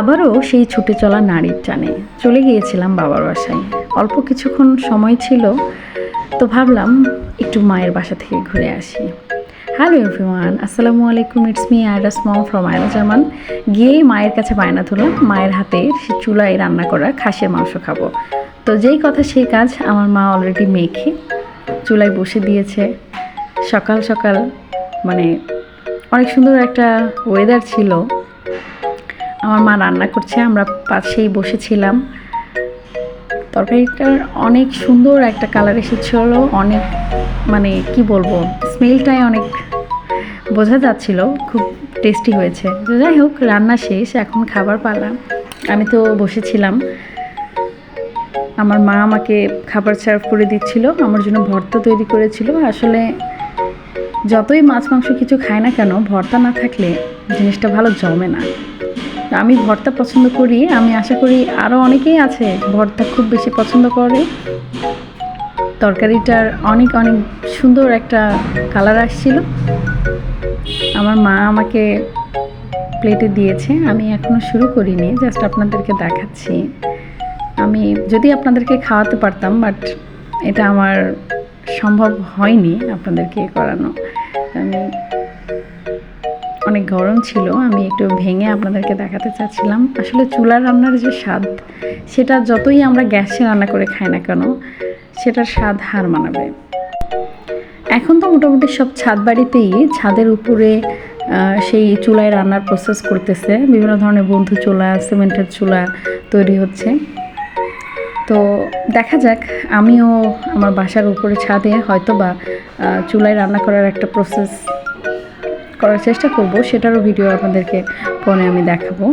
আবারও সেই ছুটে চলা নারীর টানে। চলে গিয়েছিলাম বাবার বাসায়। অল্প কিছুক্ষণ সময় ছিল, তো ভাবলাম একটু মায়ের বাসা থেকে ঘুরে আসি। হ্যালো এভরিওয়ান, আসসালামু আলাইকুম, it's me Ayra's mom from Ayra Zaman. গিয়েই মায়ের কাছে বায়না ধরলাম, মায়ের হাতে সে চুলায় রান্না করা খাসির মাংস খাব। তো যেই কথা সেই কাজ আমার মা অলরেডি মেখে চুলায় বসে দিয়েছে। সকাল সকাল মানে অনেক সুন্দর একটা ওয়েদার ছিল। আমার মা রান্না করছে, আমরা পাশেই বসেছিলাম। তরকারিটার অনেক সুন্দর একটা কালার এসেছিল, অনেক মানে কি বলব স্মেলটাই অনেক বোঝা যাচ্ছিল, খুব টেস্টি হয়েছে। যাই হোক, রান্না শেষ, এখন খাবার পালা। আমি তো বসেছিলাম। আমার মা আমাকে খাবার সার্ভ করে দিচ্ছিল, আমার জন্য ভর্তা তৈরি করেছিল। আসলে যতই মাছ মাংস কিছু খায় না কেন, ভর্তা না থাকলে জিনিসটা ভালো জমে না। আমি ভর্তা পছন্দ করি, আমি আশা করি আরও অনেকেই আছে ভর্তা খুব বেশি পছন্দ করে। তরকারিটার অনেক অনেক সুন্দর একটা কালার আসছিল। আমার মা আমাকে প্লেটে দিয়েছে, আমি এখনও শুরু করিনি, জাস্ট আপনাদেরকে দেখাচ্ছি। আমি যদি আপনাদেরকে খাওয়াতে পারতাম, বাট এটা আমার সম্ভব হয়নি আপনাদেরকে করানো। আমি অনেক গরম ছিল, আমি একটু ভেঙে আপনাদেরকে দেখাতে চাচ্ছিলাম। আসলে চুলার রান্নার যে স্বাদ, সেটা যতই আমরা গ্যাসে রান্না করে খাই না কেন, সেটার স্বাদ হার মানাবে। এখন তো মোটামুটি সব ছাদ বাড়িতেই, ছাদের উপরে সেই চুলায় রান্নার প্রসেস করতেছে। বিভিন্ন ধরনের বন্ধু চুলা সিমেন্টের চুলা তৈরি হচ্ছে। তো দেখা যাক, আমিও আমার বাসার উপরে ছাদে হয়তো বা চুলায় রান্না করার একটা প্রসেস করার চেষ্টা করব সেটারও ভিডিও আপনাদেরকে ফোনে আমি দেখাবো।